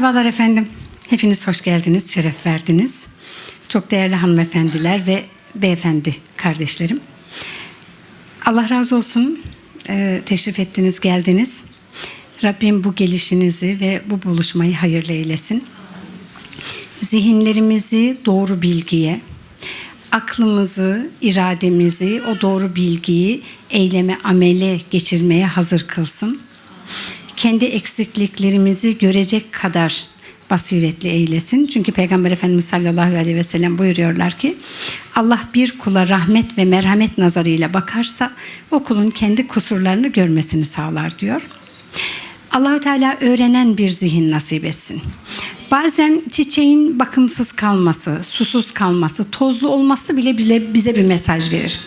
Merhabalar efendim. Hepiniz hoş geldiniz, şeref verdiniz. Çok değerli hanımefendiler ve beyefendi kardeşlerim. Allah razı olsun. Ee, teşrif ettiniz, geldiniz. Rabbim bu gelişinizi ve bu buluşmayı hayırlı eylesin. Zihinlerimizi doğru bilgiye, aklımızı, irademizi, o doğru bilgiyi eyleme, amele geçirmeye hazır kılsın kendi eksikliklerimizi görecek kadar basiretli eylesin. Çünkü Peygamber Efendimiz sallallahu aleyhi ve sellem buyuruyorlar ki Allah bir kula rahmet ve merhamet nazarıyla bakarsa o kulun kendi kusurlarını görmesini sağlar diyor. Allahü Teala öğrenen bir zihin nasip etsin. Bazen çiçeğin bakımsız kalması, susuz kalması, tozlu olması bile bile bize bir mesaj verir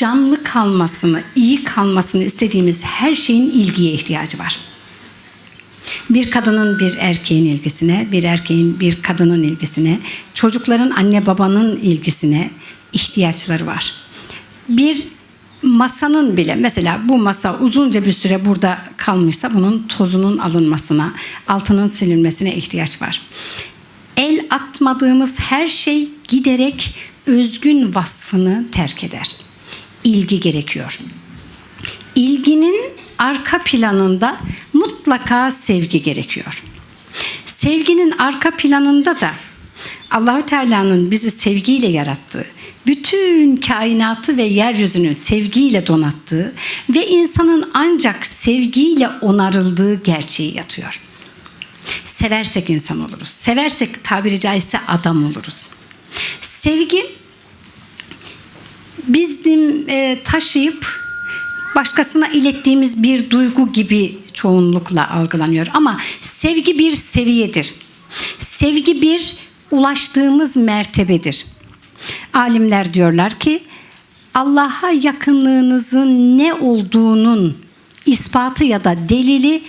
canlı kalmasını, iyi kalmasını istediğimiz her şeyin ilgiye ihtiyacı var. Bir kadının bir erkeğin ilgisine, bir erkeğin bir kadının ilgisine, çocukların anne babanın ilgisine ihtiyaçları var. Bir masanın bile mesela bu masa uzunca bir süre burada kalmışsa bunun tozunun alınmasına, altının silinmesine ihtiyaç var. El atmadığımız her şey giderek özgün vasfını terk eder ilgi gerekiyor. İlginin arka planında mutlaka sevgi gerekiyor. Sevginin arka planında da Allahü Teala'nın bizi sevgiyle yarattığı, bütün kainatı ve yeryüzünü sevgiyle donattığı ve insanın ancak sevgiyle onarıldığı gerçeği yatıyor. Seversek insan oluruz. Seversek tabiri caizse adam oluruz. Sevgi bizim e, taşıyıp başkasına ilettiğimiz bir duygu gibi çoğunlukla algılanıyor. Ama sevgi bir seviyedir. Sevgi bir ulaştığımız mertebedir. Alimler diyorlar ki Allah'a yakınlığınızın ne olduğunun ispatı ya da delili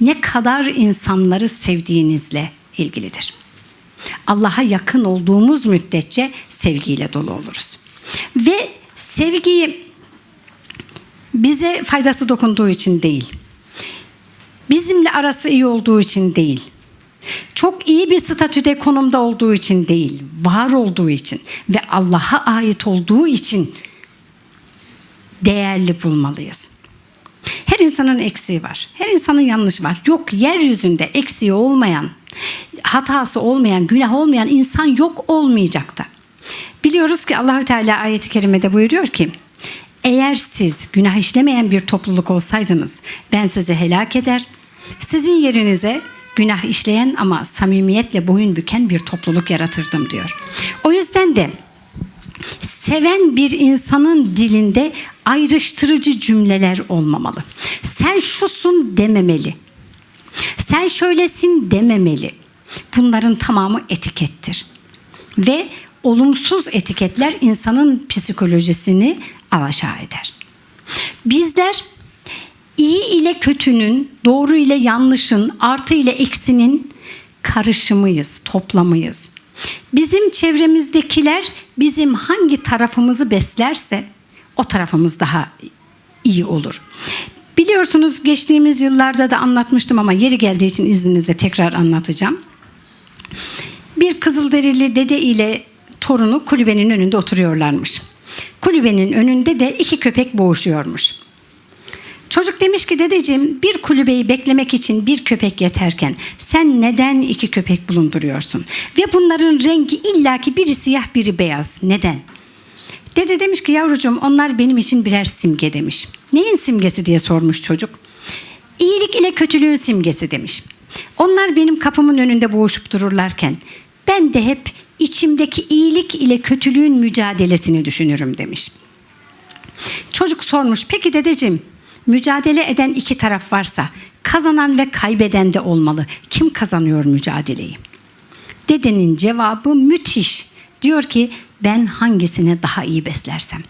ne kadar insanları sevdiğinizle ilgilidir. Allah'a yakın olduğumuz müddetçe sevgiyle dolu oluruz. Ve sevgiyi bize faydası dokunduğu için değil. Bizimle arası iyi olduğu için değil. Çok iyi bir statüde konumda olduğu için değil, var olduğu için ve Allah'a ait olduğu için değerli bulmalıyız. Her insanın eksiği var. Her insanın yanlışı var. Yok yeryüzünde eksiği olmayan, hatası olmayan, günah olmayan insan yok olmayacak da. Biliyoruz ki Allahü Teala ayeti kerimede buyuruyor ki eğer siz günah işlemeyen bir topluluk olsaydınız ben sizi helak eder. Sizin yerinize günah işleyen ama samimiyetle boyun büken bir topluluk yaratırdım diyor. O yüzden de seven bir insanın dilinde ayrıştırıcı cümleler olmamalı. Sen şusun dememeli. Sen şöylesin dememeli. Bunların tamamı etikettir. Ve olumsuz etiketler insanın psikolojisini alaşağı eder. Bizler iyi ile kötünün, doğru ile yanlışın, artı ile eksinin karışımıyız, toplamıyız. Bizim çevremizdekiler bizim hangi tarafımızı beslerse o tarafımız daha iyi olur. Biliyorsunuz geçtiğimiz yıllarda da anlatmıştım ama yeri geldiği için izninizle tekrar anlatacağım. Bir Kızılderili dede ile torunu kulübenin önünde oturuyorlarmış. Kulübenin önünde de iki köpek boğuşuyormuş. Çocuk demiş ki dedeciğim bir kulübeyi beklemek için bir köpek yeterken sen neden iki köpek bulunduruyorsun? Ve bunların rengi illaki biri siyah biri beyaz. Neden? Dede demiş ki yavrucuğum onlar benim için birer simge demiş. Neyin simgesi diye sormuş çocuk. İyilik ile kötülüğün simgesi demiş. Onlar benim kapımın önünde boğuşup dururlarken ben de hep içimdeki iyilik ile kötülüğün mücadelesini düşünürüm demiş. Çocuk sormuş peki dedeciğim mücadele eden iki taraf varsa kazanan ve kaybeden de olmalı. Kim kazanıyor mücadeleyi? Dedenin cevabı müthiş. Diyor ki ben hangisine daha iyi beslersem.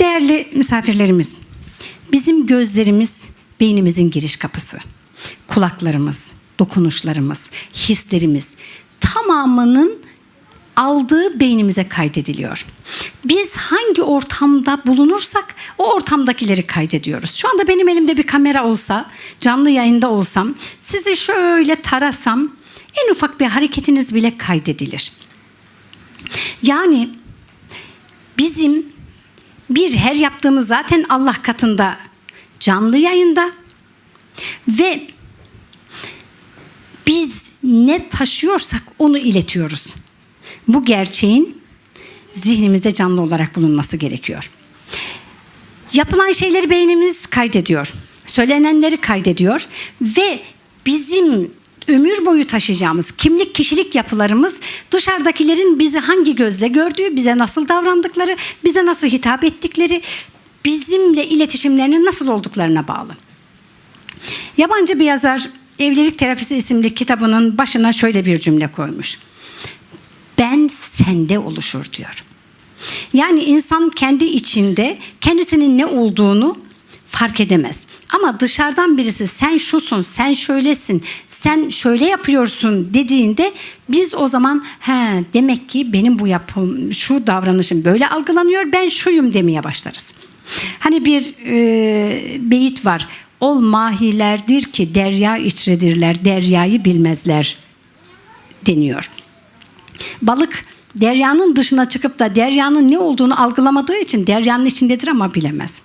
Değerli misafirlerimiz, bizim gözlerimiz beynimizin giriş kapısı. Kulaklarımız, dokunuşlarımız, hislerimiz tamamının aldığı beynimize kaydediliyor. Biz hangi ortamda bulunursak o ortamdakileri kaydediyoruz. Şu anda benim elimde bir kamera olsa, canlı yayında olsam, sizi şöyle tarasam en ufak bir hareketiniz bile kaydedilir. Yani bizim bir her yaptığımız zaten Allah katında canlı yayında ve biz ne taşıyorsak onu iletiyoruz. Bu gerçeğin zihnimizde canlı olarak bulunması gerekiyor. Yapılan şeyleri beynimiz kaydediyor. Söylenenleri kaydediyor ve bizim ömür boyu taşıyacağımız kimlik kişilik yapılarımız dışarıdakilerin bizi hangi gözle gördüğü, bize nasıl davrandıkları, bize nasıl hitap ettikleri, bizimle iletişimlerinin nasıl olduklarına bağlı. Yabancı bir yazar Evlilik Terapisi isimli kitabının başına şöyle bir cümle koymuş. Ben sende oluşur diyor. Yani insan kendi içinde kendisinin ne olduğunu fark edemez. Ama dışarıdan birisi sen şusun, sen şöylesin, sen şöyle yapıyorsun dediğinde biz o zaman he demek ki benim bu yapım, şu davranışım böyle algılanıyor, ben şuyum demeye başlarız. Hani bir e, beyit var. Ol mahilerdir ki derya içredirler, deryayı bilmezler deniyor. Balık deryanın dışına çıkıp da deryanın ne olduğunu algılamadığı için deryanın içindedir ama bilemez.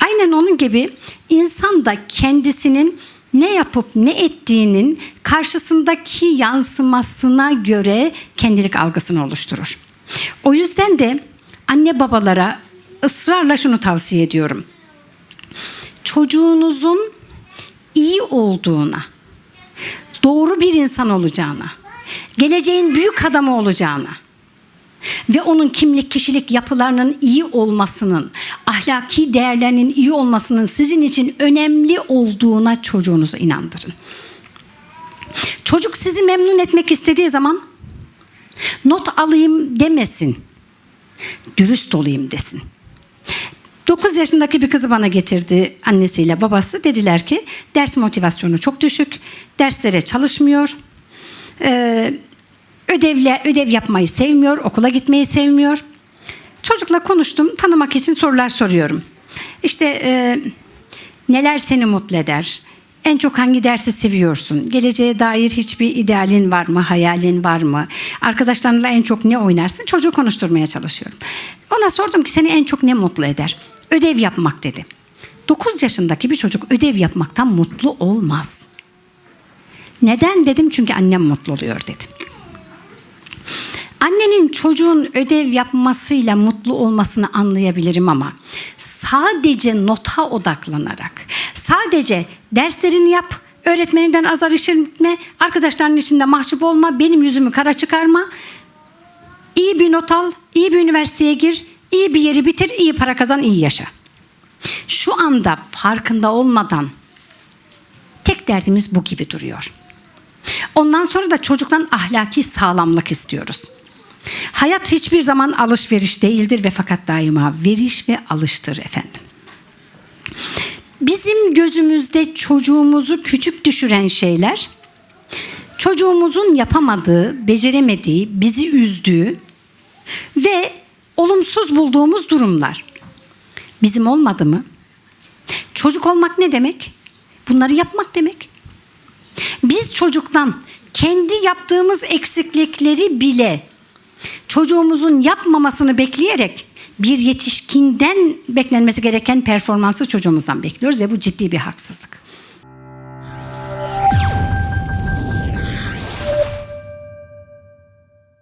Aynen onun gibi insan da kendisinin ne yapıp ne ettiğinin karşısındaki yansımasına göre kendilik algısını oluşturur. O yüzden de anne babalara ısrarla şunu tavsiye ediyorum. Çocuğunuzun iyi olduğuna, doğru bir insan olacağına, geleceğin büyük adamı olacağına ve onun kimlik kişilik yapılarının iyi olmasının, ahlaki değerlerinin iyi olmasının sizin için önemli olduğuna çocuğunuzu inandırın. Çocuk sizi memnun etmek istediği zaman not alayım demesin. Dürüst olayım desin. 9 yaşındaki bir kızı bana getirdi annesiyle babası. Dediler ki ders motivasyonu çok düşük. Derslere çalışmıyor. Ee, ödevle ödev yapmayı sevmiyor. Okula gitmeyi sevmiyor. Çocukla konuştum. Tanımak için sorular soruyorum. İşte e, neler seni mutlu eder? En çok hangi dersi seviyorsun? Geleceğe dair hiçbir idealin var mı? Hayalin var mı? Arkadaşlarınla en çok ne oynarsın? Çocuğu konuşturmaya çalışıyorum. Ona sordum ki seni en çok ne mutlu eder? Ödev yapmak dedi. 9 yaşındaki bir çocuk ödev yapmaktan mutlu olmaz. Neden dedim? Çünkü annem mutlu oluyor dedim. Annenin çocuğun ödev yapmasıyla mutlu olmasını anlayabilirim ama sadece nota odaklanarak, sadece derslerini yap, öğretmeninden azar işitme, arkadaşlarının içinde mahcup olma, benim yüzümü kara çıkarma, iyi bir not al, iyi bir üniversiteye gir, iyi bir yeri bitir, iyi para kazan, iyi yaşa. Şu anda farkında olmadan tek derdimiz bu gibi duruyor. Ondan sonra da çocuktan ahlaki sağlamlık istiyoruz. Hayat hiçbir zaman alışveriş değildir ve fakat daima veriş ve alıştır efendim. Bizim gözümüzde çocuğumuzu küçük düşüren şeyler, çocuğumuzun yapamadığı, beceremediği, bizi üzdüğü ve olumsuz bulduğumuz durumlar. Bizim olmadı mı? Çocuk olmak ne demek? Bunları yapmak demek. Biz çocuktan kendi yaptığımız eksiklikleri bile çocuğumuzun yapmamasını bekleyerek bir yetişkinden beklenmesi gereken performansı çocuğumuzdan bekliyoruz ve bu ciddi bir haksızlık.